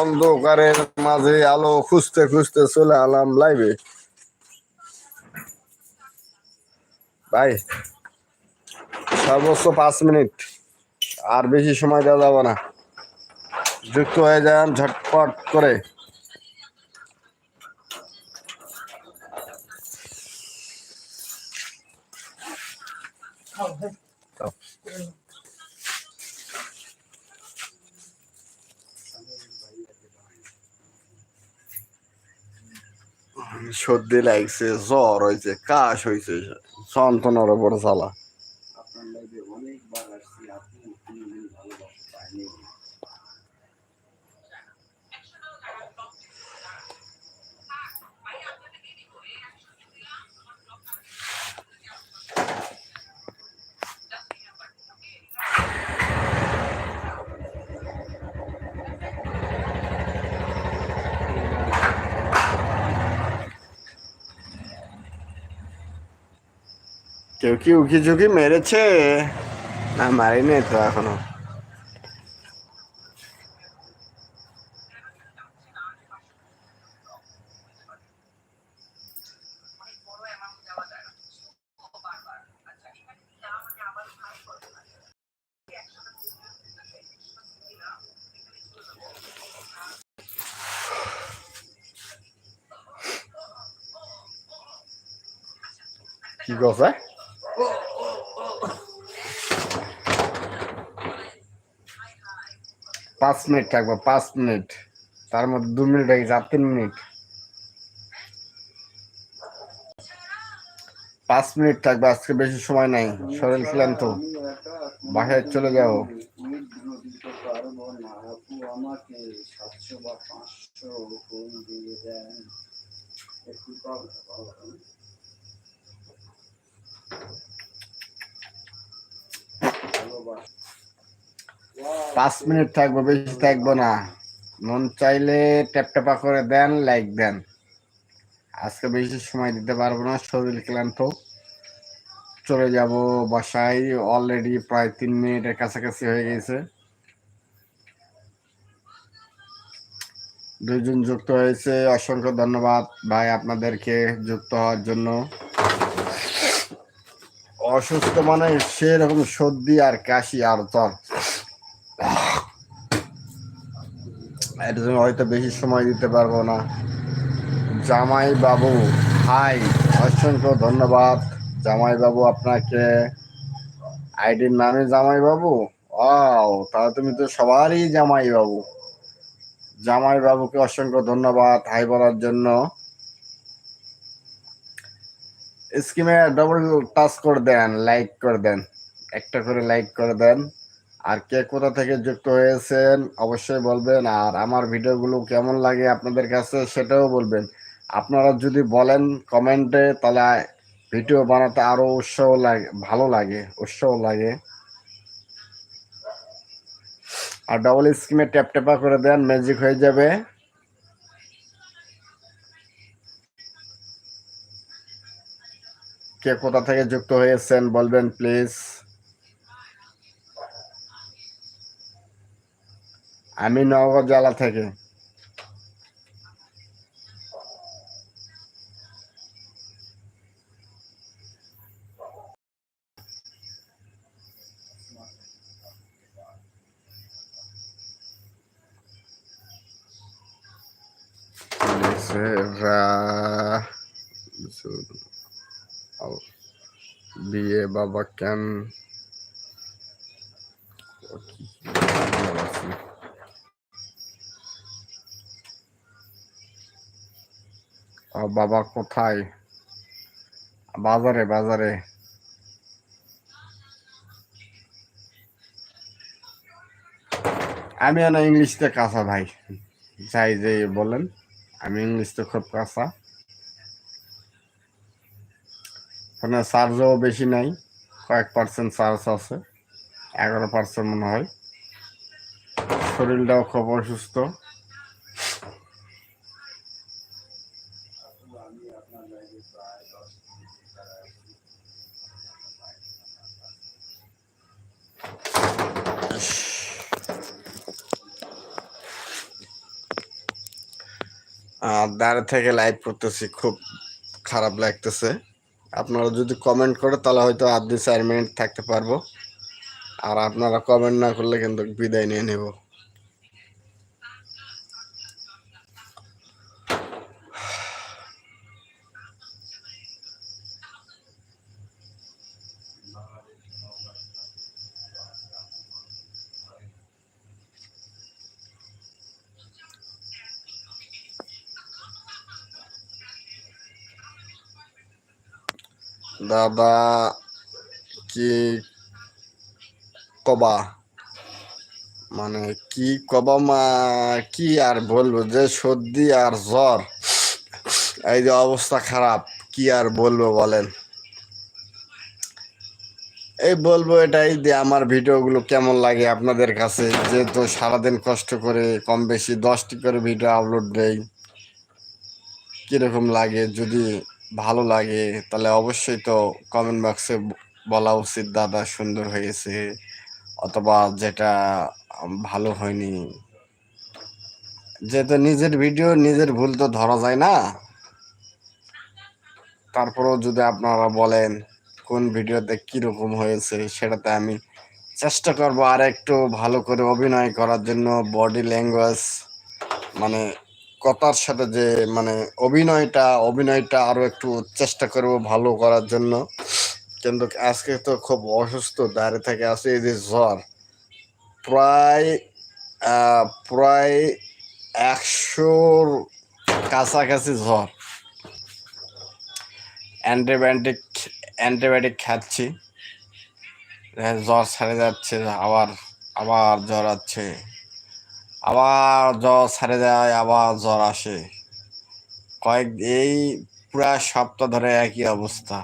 অন্ধকারের মাঝে আলো খুঁজতে খুঁজতে চলে আলাম লাইভে। ভাই, সর্বোচ্চ পাঁচ মিনিট, আর বেশি সময় দেওয়া যাবে না। যুক্ত হয়ে যান, ঝটপট করে। সর্দি লাগছে, জ্বর হয়েছে কাশ হয়েছে সন্তানের ওপর চালা আপনার অনেকবার আসছি, আপনি ভালোবাসা পাইনি কেউ কি উকি ঝুঁকি মেরেছে না মারিনি তো এখনও কি কথা পাঁচ মিনিট থাকব, পাঁচ মিনিট। তার মধ্যে দু মিনিট হয়ে গেছে তিন মিনিট। পাঁচ মিনিট থাকবে, আজকে বেশি সময় নাই, শরীর ক্লান্ত। বাসায় চলে যাও পাঁচ মিনিট থাকব, বেশি থাকব না। মন চাইলে ট্যাপ ট্যাপা করে দেন, লাইক দেন। আজকে বেশি সময় দিতে পারব না, শরীর ক্লান্ত। চলে যাব বাসায় অলরেডি প্রায় তিন মিনিটের কাছাকাছি হয়ে গেছে। দুইজন যুক্ত হয়েছে, অসংখ্য ধন্যবাদ ভাই আপনাদেরকে যুক্ত হওয়ার জন্য। অসুস্থ মানে সেরকম সর্দি আর কাশি আর জ্বর। এর জন্য হয়তো বেশি সময় দিতে পারব না। জামাই বাবু হাই, অসংখ্য ধন্যবাদ। জামাই বাবু আপনাকে আইডির নামে জামাই বাবু ও তাহলে তুমি তো সবারই জামাই বাবু জামাই বাবুকে অসংখ্য ধন্যবাদ হাই বলার জন্য। স্কিমে ডবল টাচ করে দেন লাইক করে দেন। একটা করে লাইক করে দেন। আর কে কোথা থেকে যুক্ত হয়েছেন অবশ্যই বলবেন। আর আমার ভিডিওগুলো কেমন লাগে আপনাদের কাছে সেটাও বলবেন। আপনারা যদি বলেন কমেন্টে তাহলে ভিডিও বানাতে আরও উৎসাহ লাগে, ভালো লাগে, উৎসাহ লাগে। আর ডবল স্ক্রিনে ট্যাপ ট্যাপা করে দেন ম্যাজিক হয়ে যাবে। কে কোথা থেকে যুক্ত হয়েছেন বলবেন প্লিজ আমি নগর জেলা থেকে। Será বিয়ে বাবা কেন? বাবা কোথায়? বাজারে বাজারে। আমি না ইংলিশতে কাঁচা ভাই। যাই যে বলেন, আমি ইংলিশতে খুব কাঁচা। ওখানে চার্জও বেশি নাই, কয়েক পার্সেন্ট চার্জ আছে, এগারো পার্সেন্ট মনে হয়। শরীরটাও খুব অসুস্থ। দাঁড়ে থেকে লাইভ করতেছি, খুব খারাপ লাগতেছে। আপনারা যদি কমেন্ট করে, তাহলে হয়তো আধ দুই চার মিনিট থাকতে পারব। আর আপনারা কমেন্ট না করলে কিন্তু বিদায় নিয়ে নেব। দাদা কি কবা? মানে কি কবা মা, কি আর বলব? যে সর্দি আর জ্বর, এই যে অবস্থা খারাপ, কি আর বলব বলেন? এই বলব এটাই যে আমার ভিডিওগুলো কেমন লাগে আপনাদের কাছে? যেহেতু সারাদিন কষ্ট করে কম বেশি দশটি করে ভিডিও আপলোড দেই, কীরকম লাগে যদি ভালো লাগে। তাহলে অবশ্যই তো কমেন্ট বক্সে বলা উচিত, দাদা, সুন্দর হয়েছে অথবা যেটা ভালো হয়নি। যেহেতু নিজের ভিডিও নিজের ভুল তো ধরা যায় না। তারপরেও যদি আপনারা বলেন, কোন ভিডিওতে কীরকম হয়েছে? সেটাতে আমি চেষ্টা করব আর একটু ভালো করে অভিনয় করার জন্য বডি ল্যাঙ্গুয়েজ মানে কথার সাথে যে মানে অভিনয়টা অভিনয়টা আরও একটু চেষ্টা করব ভালো করার জন্য। কিন্তু আজকে তো খুব অসুস্থ, দাঁড়িয়ে থেকে আছে, এই যে জ্বর। প্রায় প্রায় একশোর কাছাকাছি জ্বর। অ্যান্টিবায়োটিক অ্যান্টিবায়োটিক খাচ্ছি। জ্বর ছেড়ে যাচ্ছে, আবার আবার জ্বর আছে। আবার জ্বর ছাড়ে যায়, আবার জ্বর আসে। কয়েক, এই পুরা সপ্তাহ ধরে একই অবস্থা,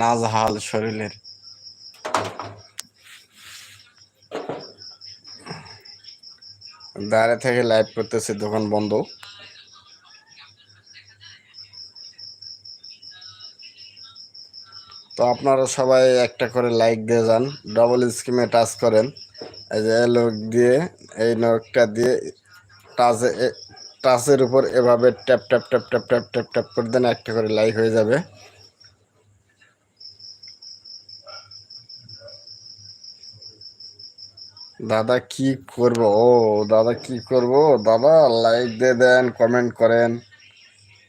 নাজহাল শরীরের। দাঁড়িয়ে থেকে লাইভ করতেছে, দোকান বন্ধ। তো আপনারা সবাই একটা করে লাইক দিয়ে যান ডবল স্ক্রিমে টাচ করেন। এই যে লোক দিয়ে এই নখটা দিয়ে টাচে টাচের উপর এভাবে tap tap tap tap tap tap tap করে দেন, একটা করে লাইক হয়ে যাবে। দাদা কি করব? ও, দাদা কি করব? দাদা লাইক দিয়ে দেন কমেন্ট করেন।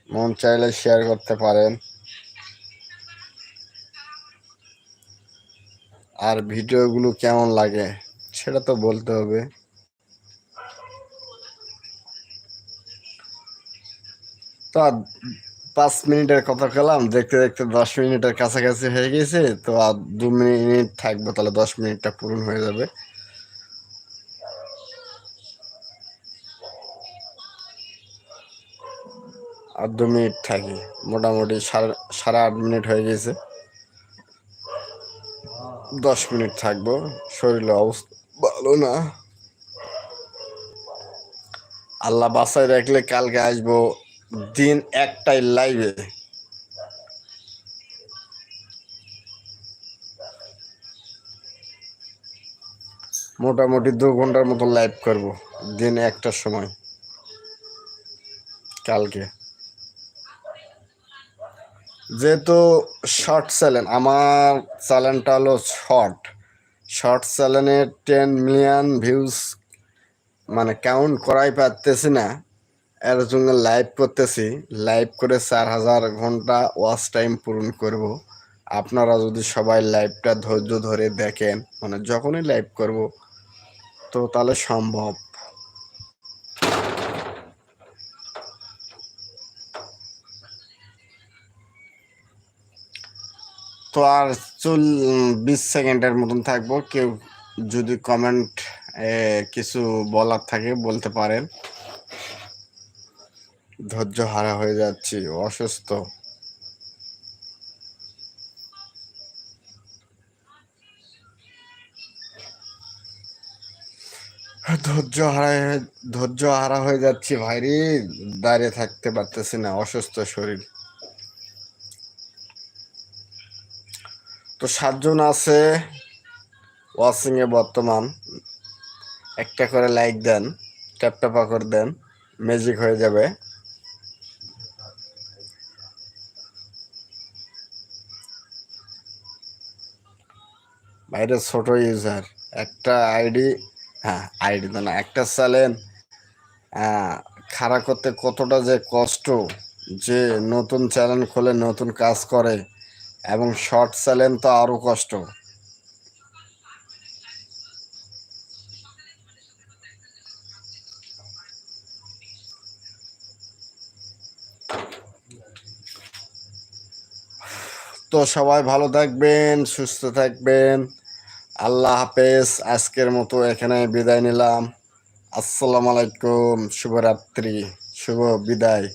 মন চাইলে শেয়ার করতে পারেন। আর ভিডিওগুলো কেমন লাগে, সেটা তো বলতে হবে। তো পাঁচ মিনিটের কথা খেলাম দেখতে দেখতে দশ মিনিটের কাছাকাছি হয়ে গেছে, তো আর দু মিনিট থাকব, তাহলে দশ মিনিটটা পূরণ হয়ে যাবে। আর দু মিনিট থাকি, মোটামুটি সাড়ে সাড়ে আট মিনিট হয়ে গেছে। দশ মিনিট থাকব, শরীরের অবস্থা ভালো না। আল্লাহ বাসায় রাখলে কালকে আসব দিন একটাই লাইভে মোটামুটি দু ঘণ্টার মতো লাইভ করব, দিন একটার সময়। কালকে। যেহেতু শর্ট চ্যানেল আমার চ্যানেলটা হলো শর্ট শর্ট চ্যানেলে টেন মিলিয়ন ভিউজ মানে কাউন্ট করাই পারতেছি না। এর জন্য লাইভ করতেছি। লাইভ করে চার হাজার ঘণ্টা ওয়াচ টাইম পূরণ করব। আপনারা যদি সবাই লাইভটা ধৈর্য ধরে দেখেন মানে যখনই লাইভ করব, তো তাহলে সম্ভব। তো আর চুল, বিশ সেকেন্ডের মতন থাকব। কেউ যদি কমেন্ট কিছু বলার থাকে, বলতে পারেন। ধৈর্য হারা হয়ে যাচ্ছি, অসুস্থ। ধৈর্য হারায় ধৈর্য হারা হয়ে যাচ্ছি ভাইরে, দাঁড়িয়ে থাকতে পারতেছি না, অসুস্থ শরীর। তো সাতজন আছে ওয়াচিং এ বর্তমান। একটা করে লাইক দেন ট্যাপ ট্যাপা করে দেন ম্যাজিক হয়ে যাবে। বাইরে ছোট ইউজার একটা আইডি হ্যাঁ আইডি না, একটা চ্যানেল খাড়া করতে কতটা যে কষ্ট যে নতুন চ্যানেল খোলে নতুন কাজ করে, এবং শর্ট চ্যানেল তো আরও কষ্ট। তো সবাই ভালো থাকবেন, সুস্থ থাকবেন। আল্লাহ হাফেজ আজকের মতো এখানে বিদায় নিলাম। আসসালামু আলাইকুম শুভরাত্রি শুভ বিদায়।